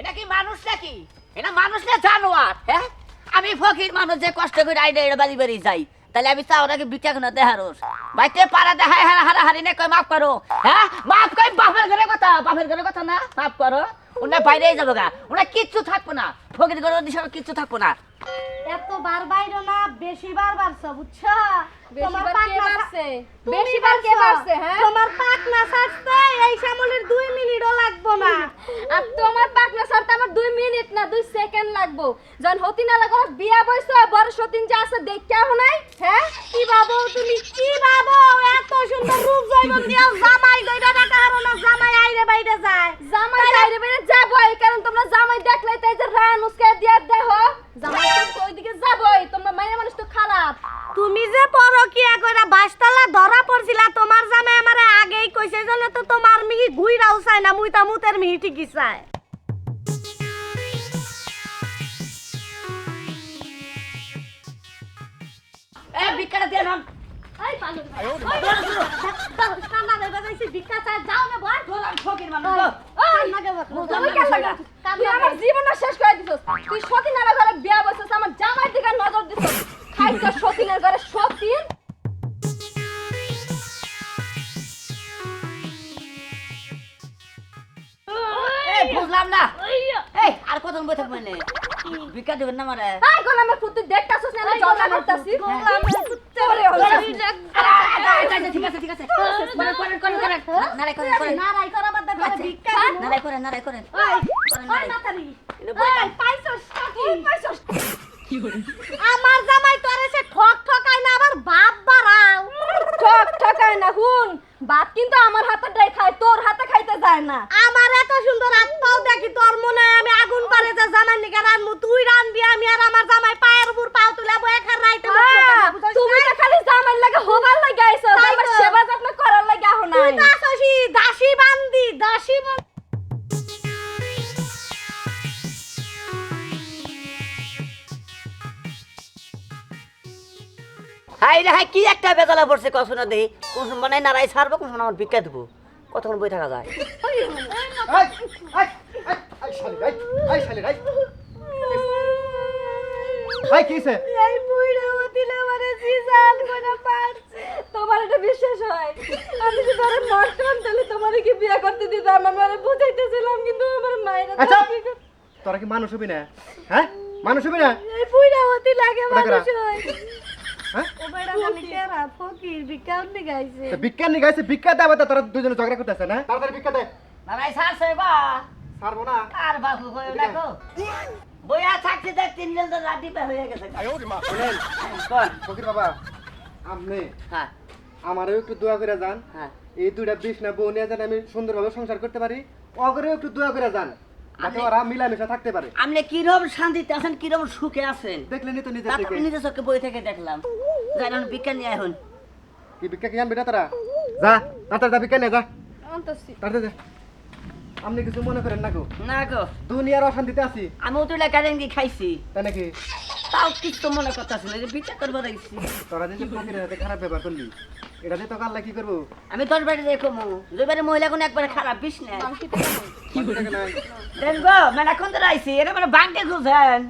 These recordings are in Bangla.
এটা কি মানুষ নাকি? এটা মানুষ না জানোয়ার হ্যাঁ? আমি ফকির মানুষ যে কষ্ট করে আইনে এটা বাড়ি বাড়ি যাই। তাহলে আমি চাও নাকি বিটা কোনো দেহারোস। বাইতে পারা দেখায় হারা হারা হারি নে কই মাফ করো হ্যাঁ? মাফ কই বাপের ঘরে কথা বাপের ঘরে কথা না মাফ করো। ওনা বাইরেই যাব গা। ওনা কিচ্ছু থাকব না। ফকির ঘরে দিশা কিচ্ছু থাকব না। এতবার বাইরে না বেশি বার বাড়ছ বুঝছ? তোমার বেশিবার কে পাকনা সা- বাড়ছে? তুমি বেশিবার কে বাড়ছো। হ্যাঁ? তোমার পাক না সাজতে এই শ্যামলের দুই মিনিটও লাগবো না আর তোমার পাকনা সারতে আমার দুই মিনিট না দুই সেকেন্ড লাগবো যখন হতি না লাগো বিয়া বয়স বড় সতীন যে আছে দেখতে আহ নাই? হ্যাঁ? কি ভাবো তুমি? কি ভাবো এত সুন্দর রূপ জৈবন দিয়াও জামাই গইরা টাকা হারো না জামাই আইরে বাইরে যায়। জামাই বাইরে বাইরে যাব এই কারণ তোমরা জামাই দেখলে তাই যে রান উসকে দিয়া দেহ জামাই তো ওইদিকে যাবোই তোমরা মায়ের মানুষ তো খারাপ। তুমি যে পরকিয়া কইরা বাসতলা ধরা পড়ছিলা তোমার জামাই আমারে আগেই কইছে জন্য তো তোমার মিহি ঘুইরাও চায় না মুই তা মুতের মিহি ঠিকই চায়। নাম এই পাগল কান্না রে বাজাইছি ভিক্ষা চায় যাও না বল। ফকির মানুষ কান্না গে তুমি কেন লাগা তুই আমার জীবনটা শেষ করে দিছস। তুই সতীনের ঘরে বিয়া বসছস আমার জামাইয়ের দিকে নজর দিছস। খাইছ সতীনের ঘরে সতীন। বুঝলাম না। এই আর কত বই থাকবে না বিকা দেবেন না মারে আই গোলামের ফুট দেখতাছস না আমি জলটা করতাছি গোলামের ফুট তোরে হলো ঠিক আছে ঠিক আছে করেন করেন করেন করেন নারাই করেন করেন। নারাই করা বাদ দে। ভিক্ষা নারাই করেন নারাই করেন। ওই ওই মাতারি এটা বই ওই পাইছস কি আমার জামাই তোরে সে ঠক ঠকায় না আবার বাপ বাড়াও ঠক ঠকায় না হুন ভাত কিন্তু আমার হাতে খায় তোর হাতে খাইতে যায় না। আমার এত সুন্দর হাত পাও দেখি তোর মনে হয় আমি আগুন পারে যে জামাই নিকে রানমু তুই রানবি আমি আর আমার জামাই পায়ের উপর পাও তুলে বয়ে রাইতে আহ, তুমি তো খালি জামাই লাগে হবার লাগে আইছো তাই আমার তো। সেবা যত্ন করার লাগে আহ তুই নাই তো আসছি দাসী বান্দি দাসী বান্দি। হাই রে হাই কি একটা বেদলা পড়ছে কখন দেই কোন মানে নারাই ছাড়বো কোন সময় আমার ভিক্ষা দেবো। কতক্ষণ বই থাকা যায়? কি হইছে? এই বুইড়া দিলে মানে জিজান করে পারছে। তোমার এটা বিশ্বাস হয়? আমি তোমার কি বিয়ে করতে দিতাম আমার বুঝাইতেছিলাম কিন্তু আমার মায়ের আচ্ছা তোরা কি মানুষ হবি না? হ্যাঁ? মানুষ হবি না? এই বুইড়া হতে লাগে? মানুষ হয়। হ্যাঁ? নি বিজ্ঞান নিয়ে গাইছে। ভিক্ষা দেবে তো তোরা দুজনে ঝগড়া করতেছে না তাড়াতাড়ি ভিক্ষা দে। নারাই ছাড়ছে বা? ছাড়বো না। আর বাবু হয়ে দেখো বইয়া থাকতে দেখ তিন দিন তো রাতি হয়ে গেছে। শুনেন, কোন ফকির বাবা আপনি হ্যাঁ। আমারও একটু দোয়া করে যান। হ্যাঁ। এই দুইটা বিষ না বউ নিয়ে যান আমি সুন্দরভাবে সংসার করতে পারি অগরেও একটু দোয়া করে যান যাতে আমি- ওরা মিলামিশা থাকতে পারে। আপনি কীরকম শান্তিতে আছেন কীরকম সুখে আছেন? দেখলেনি তো নিজের থেকে। আমি চোখে বই থেকে দেখলাম। বিজ্ঞান নিয়ে এখন। কি ভিক্ষা কি আনবি না তোরা? যা তাড়াতাড়ি যা ভিক্ষা যা। তাড়াতাড়ি যা। আপনি কিছু মনে করেন না গো? না গো। দুনিয়ার অশান্তিতে আছি। আমি কারেঙ্গি খাইছি। তাই নাকি? তাও কিছু মনে না বিচার করব দেখছি। তোরা যে ফকিরের হাতে খারাপ ব্যবহার করলি এটা দিয়ে আল্লাহ কি করব? আমি তোর বাড়ি দেখো মো মহিলা কোন একবার খারাপ বিষ নেই। মানুষটাকে নাই। দেখ গো মেলা কোন তোর আইসি এটা মানে বাংটি খুঁজেন।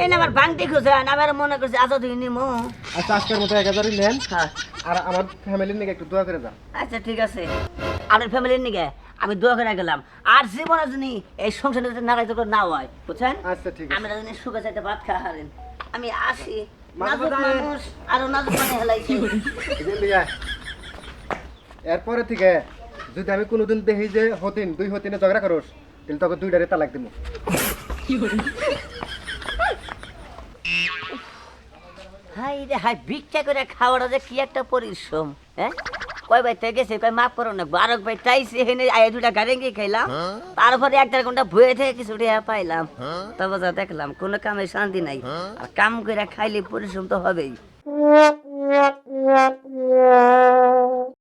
এই না আমার বাংটি খুঁজেন আবার মনে করছে আজ দুই নিমো। আচ্ছা আজকের মতো এক হাজারই নেন। হ্যাঁ। আর আমার ফ্যামিলির নিয়ে একটু দোয়া করে যান। আচ্ছা ঠিক আছে। আপনার ফ্যামিলির নিকে আমি দোয়া করে গেলাম। আর জীবনে যদি এই সংসারে যদি তো না হয় বুঝছেন? আচ্ছা ঠিক আছে। আমরা যদি সুখে চাইতে ভাত খাওয়া হারেন। আমি আসি। নাজুক মানুষ আরও নাজুক মানে হেলাইছি। এরপরে থেকে যদি আমি কোনোদিন দেখি যে হতিন দুই হতিনে ঝগড়া করস তাহলে তোকে দুইটারে তালাক দিব হাই রে হাই ভিক্ষা করে খাওয়াটা যে কি একটা পরিশ্রম হ্যাঁ? কয় ভাই থেকে সে কয় মাফ করো না বারক ভাই টাইছে এখানে আয় দুটা গাড়ি খাইলাম তারপরে এক দেড় ঘণ্টা ভুয়ে থেকে কিছু রেহা পাইলাম। তবে যা দেখলাম কোনো কামে শান্তি নাই। আর কাম করে খাইলে পরিশ্রম তো হবেই।